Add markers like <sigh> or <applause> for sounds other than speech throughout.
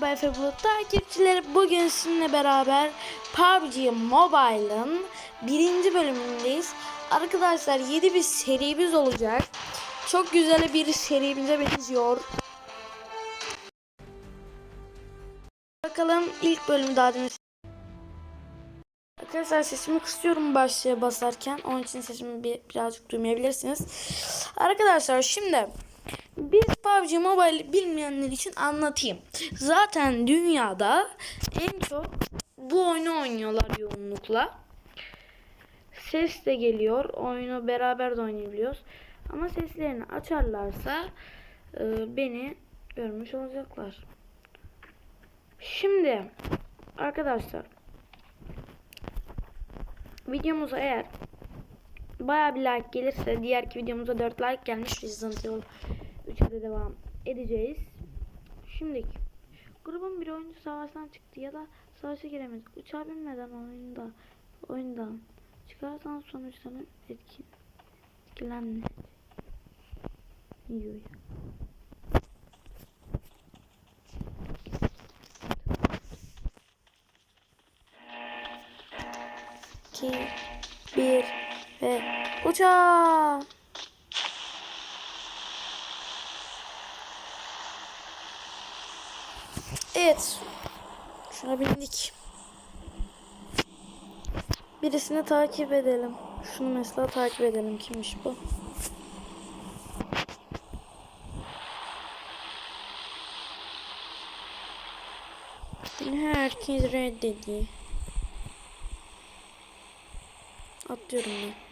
Merhaba Efe Bulut. Bugün sizinle beraber PUBG Mobile'ın birinci bölümündeyiz. Arkadaşlar yeni bir serimiz olacak. Çok güzel bir serimize benziyor. Bakalım ilk bölüm daha demin. Arkadaşlar sesimi kısıyorum başlığa basarken. Onun için sesimi bir, birazcık duymayabilirsiniz. Arkadaşlar şimdi biz PUBG Mobile bilmeyenler için anlatayım. Zaten dünyada en çok bu oyunu oynuyorlar yoğunlukla. Ses de geliyor. Oyunu beraber de oynayabiliyoruz. Ama seslerini açarlarsa e, beni görmüş olacaklar. Şimdi arkadaşlar videomuza eğer baya bir like gelirse diğerki videomuza 4 like gelmiş Resident Evil 3'e de devam edeceğiz. Şimdi grubun bir oyuncu savaştan çıktı ya da savaşa giremez. Uçağa binmeden oyunda oyundan çıkarsan sonuçlarını etkin etkilenme. Ya. İki, bir ve uçağa. Evet. Şuna bindik. Birisini takip edelim. Şunu mesela takip edelim. Kimmiş bu? Herkes reddedi. Atlıyorum ben.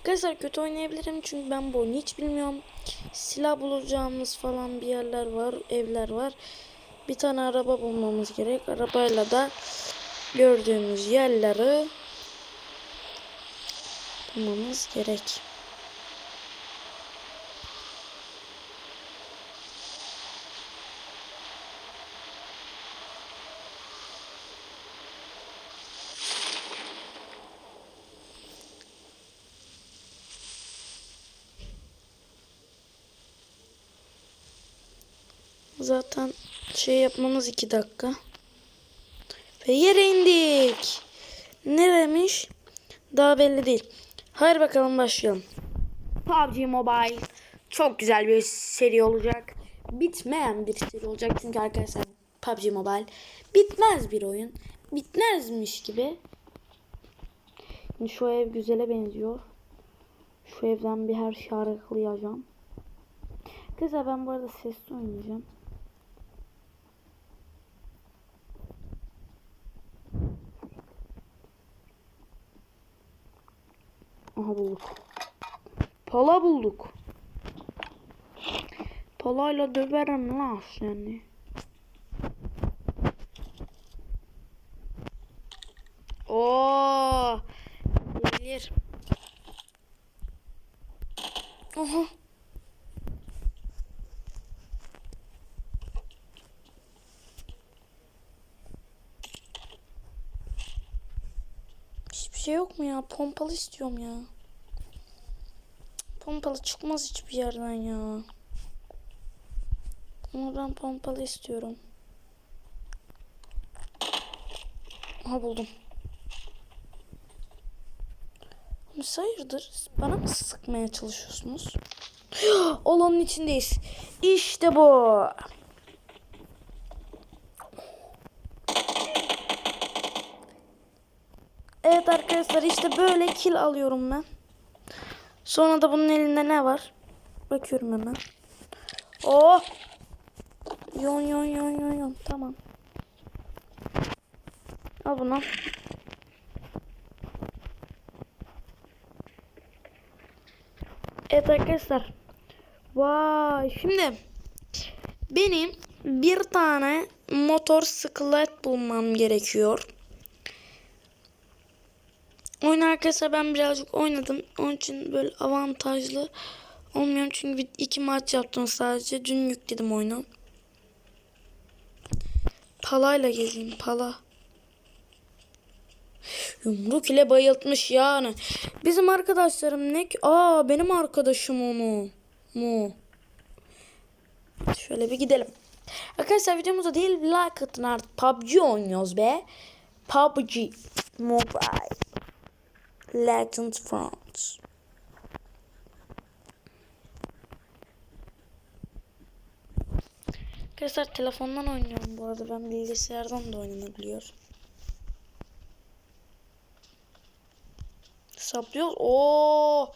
Arkadaşlar kötü oynayabilirim çünkü ben bu oyunu hiç bilmiyorum. Silah bulacağımız falan bir yerler var, evler var. Bir tane araba bulmamız gerek. Arabayla da gördüğümüz yerleri bulmamız gerek. Zaten şey yapmamız iki dakika. Ve yere indik. Neremiş? Daha belli değil. Hayır bakalım başlayalım. PUBG Mobile çok güzel bir seri olacak. Bitmeyen bir seri olacak. Çünkü arkadaşlar PUBG Mobile bitmez bir oyun. Bitmezmiş gibi. Şu ev güzele benziyor. Şu evden bir her şarkılayacağım. Kızlar ben bu arada sesli oynayacağım. Aha bulduk. Pala bulduk. Palayla döverim lan seni. Oo! Gelir. Oha. Hiçbir şey yok mu ya? Pompalı istiyorum ya. Pompalı çıkmaz hiçbir yerden ya. Ama ben pompalı istiyorum. Aha buldum. Siz hayırdır? Bana mı sıkmaya çalışıyorsunuz? <gasps> Olanın içindeyiz. İşte bu. Evet arkadaşlar işte böyle kill alıyorum ben. Sonra da bunun elinde ne var? Bakıyorum hemen. Oh! Yon yon yon yon yon. Tamam. Al bunu. Evet arkadaşlar. Vay şimdi benim bir tane motor sıklet bulmam gerekiyor. Oyun arkadaşlar ben birazcık oynadım. Onun için böyle avantajlı olmuyor. Çünkü iki maç yaptım sadece. Dün yükledim oyunu. Palayla gezeyim. Pala. Yumruk ile bayıltmış yani. Bizim arkadaşlarım ne ki? Aa benim arkadaşım onu. Mu. Şöyle bir gidelim. Arkadaşlar videomuza değil like atın artık. PUBG oynuyoruz be. PUBG Mobile Legends France. Arkadaşlar telefondan oynuyorum bu arada. Ben bilgisayardan da oynanabiliyor. Saplıyoruz. Oo.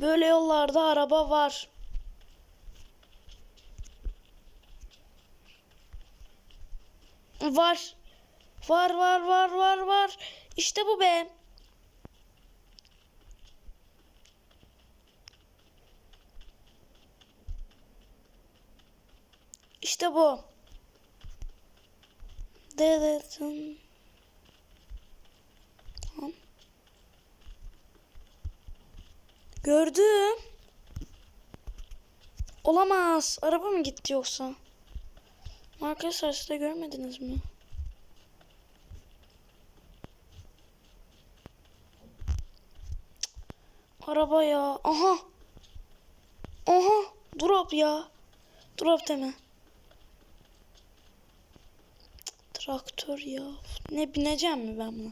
Böyle yollarda araba var. Var. Var var var var var. İşte bu be. İşte bu. Dedetin. Tamam. Gördüm. Olamaz. Araba mı gitti yoksa? Arkadaşlar siz de görmediniz mi? Araba ya. Aha. Aha. Drop ya. Drop deme. Traktör ya. Ne bineceğim mi ben buna?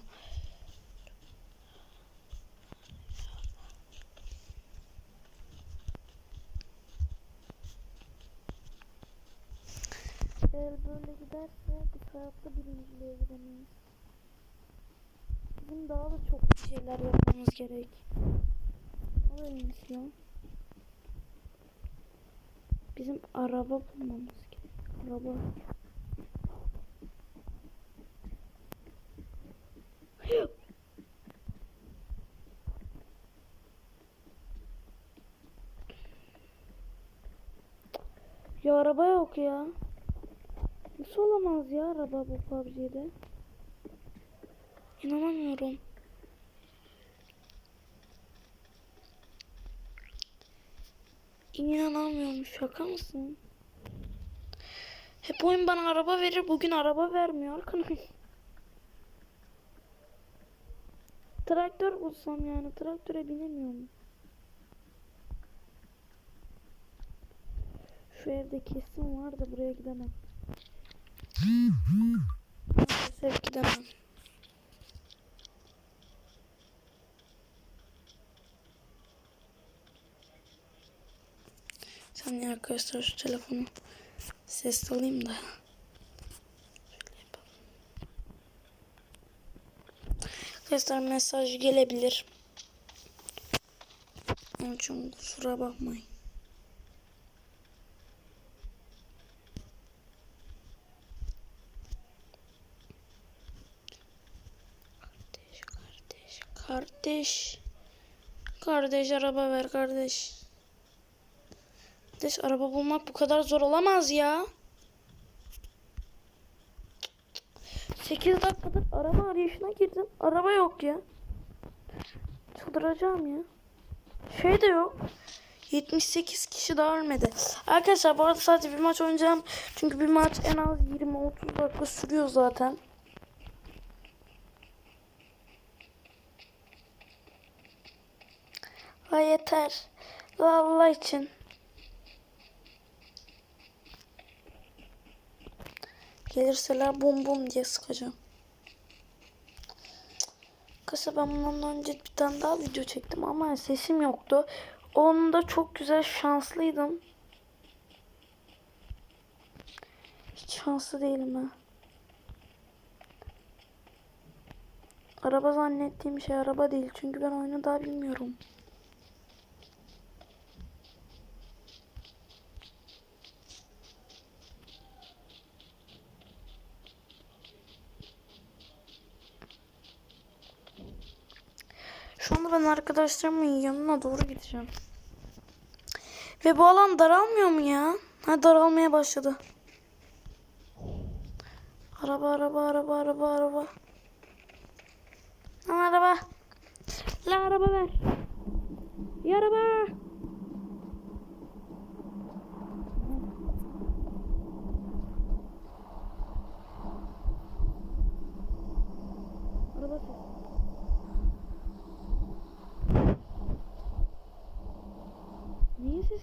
Eğer böyle giderse biz hayatta birinciliğe gidemeyiz. Bizim daha da çok şeyler yapmamız gerek. O neymiş ya? Bizim araba bulmamız gerek. Araba. <gasps> Ya araba yok ya. Nasıl olamaz ya araba bu PUBG'de? İnanamıyorum. İnanamıyorum şaka mısın? Hep oyun bana araba verir bugün araba vermiyor arkadaş. Traktör bulsam yani traktöre binemiyorum. Şu evde kesin var da buraya gidemem. Maalesef gidemem. Saniye arkadaşlar şu telefonu ses alayım da. Arkadaşlar mesaj gelebilir. Onun için kusura bakmayın. Kardeş, kardeş, kardeş. Kardeş araba ver kardeş. Kardeş araba bulmak bu kadar zor olamaz ya. 8 dakikadır araba arayışına girdim. Araba yok ya. Çıldıracağım ya. Şey de yok. 78 kişi daha ölmedi. Arkadaşlar bu arada sadece bir maç oynayacağım. Çünkü bir maç en az 20-30 dakika sürüyor zaten. Ha yeter. La Allah için. Gelirseler bum bum diye sıkacağım. Kısa ben bundan önce bir tane daha video çektim ama sesim yoktu. Onda çok güzel şanslıydım. Hiç şanslı değilim ha. Araba zannettiğim şey araba değil. Çünkü ben oyunu daha bilmiyorum. Şu anda ben arkadaşlarımın yanına doğru gideceğim. Ve bu alan daralmıyor mu ya? Ha daralmaya başladı. Araba araba araba araba araba. Lan araba. La araba ver. Bir araba. Araba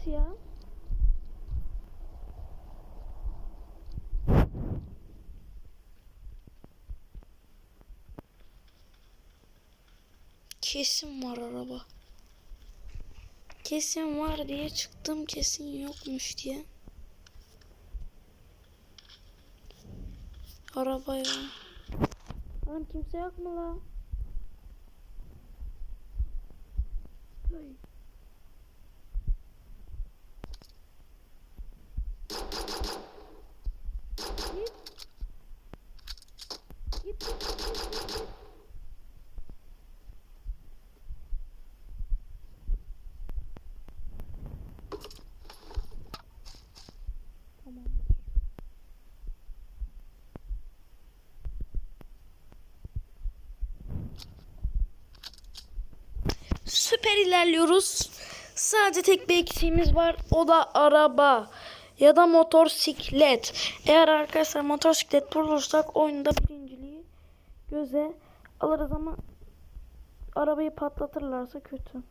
sesi ya? Kesin var araba. Kesin var diye çıktım kesin yokmuş diye. Araba ya. Oğlum kimse yok mu la? Ay. Süper ilerliyoruz. Sadece tek bir eksiğimiz var. O da araba ya da motosiklet. Eğer arkadaşlar motosiklet bulursak oyunda birinciliği göze alırız ama arabayı patlatırlarsa kötü.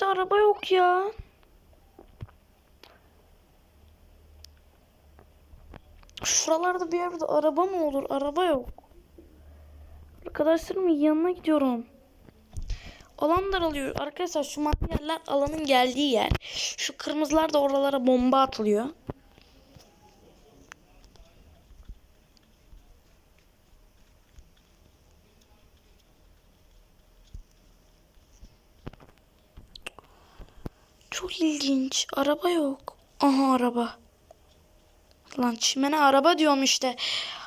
De araba yok ya. Şuralarda bir yerde araba mı olur? Araba yok. Arkadaşlarımın yanına gidiyorum. Alan daralıyor. Arkadaşlar şu mavi yerler alanın geldiği yer. Şu kırmızılar da oralara bomba atılıyor. Çok ilginç. Araba yok. Aha araba. Lan çimene araba diyorum işte.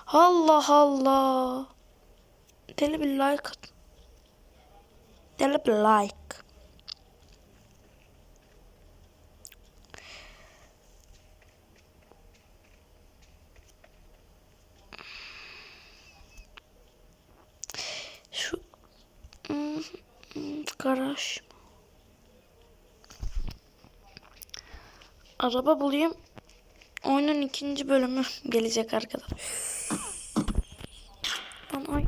Allah Allah. Deli bir like. Deli bir like. Şu hmm, garaj. Araba bulayım. Oyunun ikinci bölümü gelecek arkadaşlar. Lan ay.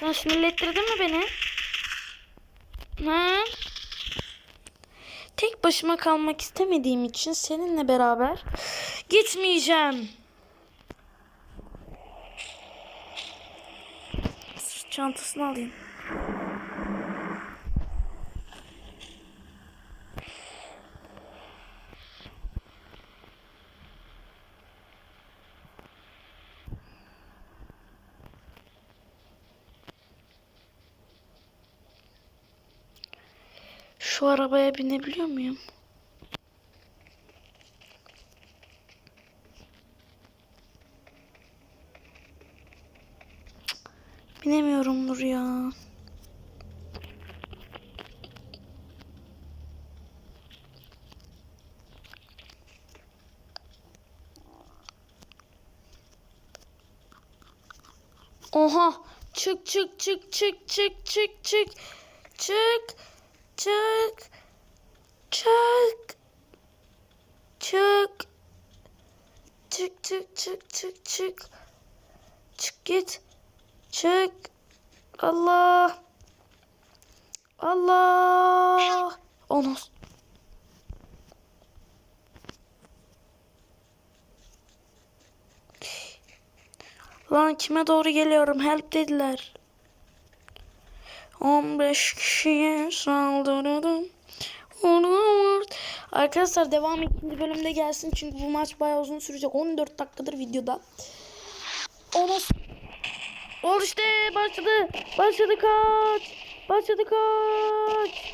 Sen sinirlettirdin mi beni? Ha? Tek başıma kalmak istemediğim için seninle beraber gitmeyeceğim. Çantasını alayım. Şu arabaya binebiliyor muyum? Cık, Binemiyorumdur ya. Oha! Çık çık çık çık çık çık çık. Çık. Çık. Çık. Çık. Çık çık çık çık çık. Çık git. Çık. Allah. Allah. Onu. Lan kime doğru geliyorum? Help dediler. 15 kişiye saldırdım. Arkadaşlar devam ikinci bölümde gelsin çünkü bu maç bayağı uzun sürecek. 14 dakikadır videoda. Ona Ol işte başladı. Başladı kaç. Başladı kaç.